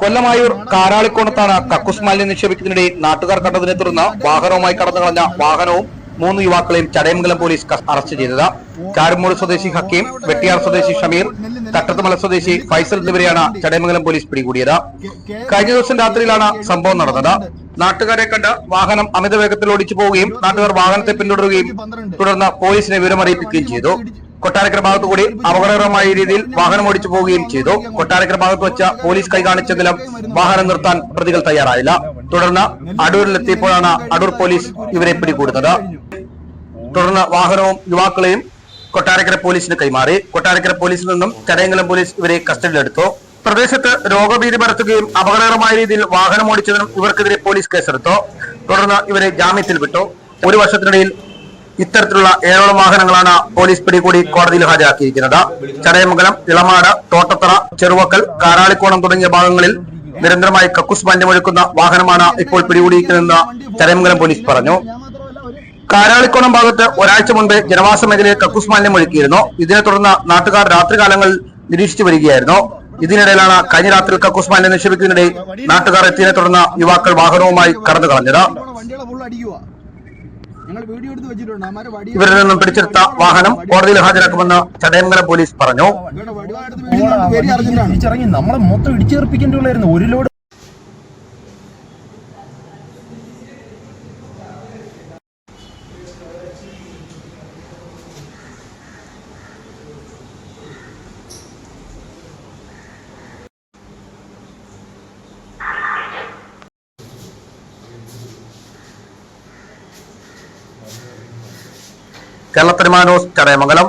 കൊല്ലമായൂർ കാരാളിക്കോണത്താണ് കക്കൂസ് മാലിന്യം നിക്ഷേപിക്കുന്നതിനിടെ നാട്ടുകാർ കണ്ടതിനെ തുടർന്ന് വാഹനവുമായി കടന്നു കളഞ്ഞ വാഹനവും മൂന്ന് യുവാക്കളെയും ചടയമംഗലം പോലീസ് അറസ്റ്റ് ചെയ്തത്. ചാരുമൂട് സ്വദേശി ഹക്കീം വെട്ടിയാർ സ്വദേശി ഷമീർ തട്ടത്തുമല സ്വദേശി ഫൈസൽ എന്നിവരെയാണ് ചടയമംഗലം പോലീസ് പിടികൂടിയത്. കഴിഞ്ഞ ദിവസം രാത്രിയിലാണ് സംഭവം നടന്നത്. നാട്ടുകാരെ കണ്ട് വാഹനം അമിത വേഗത്തിൽ ഓടിച്ചു പോവുകയും നാട്ടുകാർ വാഹനത്തെ പിന്തുടരുകയും തുടർന്ന് പോലീസിനെ വിവരമറിയിപ്പിക്കുകയും ചെയ്തു. കൊട്ടാരക്കര ഭാഗത്തു കൂടി അപകടകരമായ രീതിയിൽ വാഹനം ഓടിച്ചു പോവുകയും ചെയ്തു. കൊട്ടാരക്കര ഭാഗത്ത് വെച്ച പോലീസ് കൈകാണിച്ചെങ്കിലും വാഹനം നിർത്താൻ പ്രതികൾ തയ്യാറായില്ല. തുടർന്ന് അടൂരിലെത്തിയപ്പോഴാണ് അടൂർ പോലീസ് ഇവരെ പിടികൂടുന്നത്. തുടർന്ന് വാഹനവും യുവാക്കളെയും കൊട്ടാരക്കര പോലീസിന് കൈമാറി. കൊട്ടാരക്കര പോലീസിൽ നിന്നും ചടയങ്കലം പോലീസ് ഇവരെ കസ്റ്റഡിയിലെടുത്തു. പ്രദേശത്ത് രോഗഭീതി പരത്തുകയും അപകടകരമായ രീതിയിൽ വാഹനം ഓടിച്ചതിനും ഇവർക്കെതിരെ പോലീസ് കേസെടുത്തു. തുടർന്ന് ഇവരെ ജാമ്യത്തിൽ വിട്ടു. ഒരു വർഷത്തിനിടയിൽ ഇത്തരത്തിലുള്ള ഏഴോളം വാഹനങ്ങളാണ് പോലീസ് പിടികൂടി കോടതിയിൽ ഹാജരാക്കിയിരിക്കുന്നത്. ചടയമംഗലം ഇളമാട് തോട്ടത്തറ ചെറുവക്കൽ കാരാളിക്കോണം തുടങ്ങിയ ഭാഗങ്ങളിൽ നിരന്തരമായി കക്കുസ് മഞ്ഞമൊഴുക്കുന്ന വാഹനമാണ് ഇപ്പോൾ പിടികൂടിയിരിക്കുന്നതെന്ന് ചടയമംഗലം പോലീസ് പറഞ്ഞു. കാരാളിക്കോണം ഭാഗത്ത് ഒരാഴ്ച മുൻപ് ജനവാസ മേഖലയിൽ കക്കൂസ് മാലിന്യം ഒഴുക്കിയിരുന്നു. ഇതിനെ തുടർന്ന് നാട്ടുകാർ രാത്രികാലങ്ങളിൽ നിരീക്ഷിച്ചു വരികയായിരുന്നു. ഇതിനിടയിലാണ് കഴിഞ്ഞ രാത്രി കക്കൂസ് മാലിന്യം നിക്ഷേപിക്കുന്നതിനിടെ നാട്ടുകാർ എത്തിയതിനെ തുടർന്ന് യുവാക്കൾ വാഹനവുമായി കടന്നു കളഞ്ഞത് ഇവരിൽ നിന്നും പിടിച്ചെടുത്ത വാഹനം കോടതിയിൽ ഹാജരാക്കുമെന്ന് ചടയമംഗലം പോലീസ് പറഞ്ഞു. നമ്മളെ മൊത്തം ഇടിച്ചേർപ്പിക്കേണ്ടി ഒരു ലോഡ് കേരള ന്യൂസ് ചടയമംഗലം